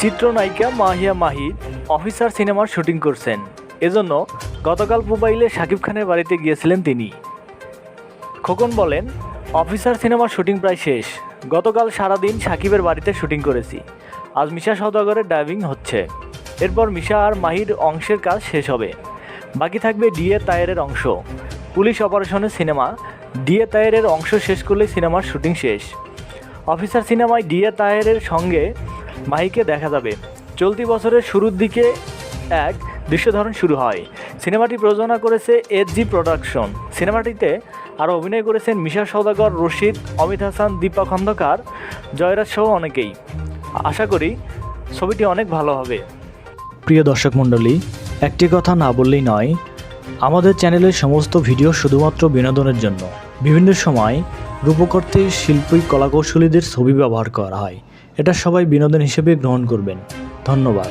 চিত্রনায়িকা মাহিয়া মাহি অফিসার সিনেমার শুটিং করছেন। এজন্য গতকাল মোবাইলে শাকিব খানের বাড়িতে গিয়েছিলেন তিনি। খোকন বলেন, অফিসার সিনেমার শুটিং প্রায় শেষ। গতকাল সারাদিন সাকিবের বাড়িতে শুটিং করেছি। আজ মিশা সওদাগরের ডাইভিং হচ্ছে। এরপর মিশা আর মাহির অংশের কাজ শেষ হবে। বাকি থাকবে ডিএ তায়েরের অংশ। পুলিশ অপারেশনের সিনেমা, ডিএ তায়েরের অংশ শেষ করলেই সিনেমার শুটিং শেষ। অফিসার সিনেমায় ডিএ তাহেরের সঙ্গে মাহিকে দেখা যাবে। চলতি বছরের শুরুর দিকে এক দৃশ্যধারণ শুরু হয়। সিনেমাটি প্রযোজনা করেছে জি প্রোডাকশন। সিনেমাটিতে আরও অভিনয় করেছেন মিশা সৌদাগর রশিদ, অমিত হাসান, দীপা খন্দকার, জয়রাজ সহ অনেকেই। আশা করি ছবিটি অনেক ভালো হবে। প্রিয় দর্শক মণ্ডলী, একটি কথা না বললেই নয়, আমাদের চ্যানেলের সমস্ত ভিডিও শুধুমাত্র বিনোদনের জন্য। বিভিন্ন সময় রূপকর্তে, শিল্পী, কলাকৌশলীদের ছবি ব্যবহার করা হয়। এটা সবাই বিনোদন হিসেবে গ্রহণ করবেন। ধন্যবাদ।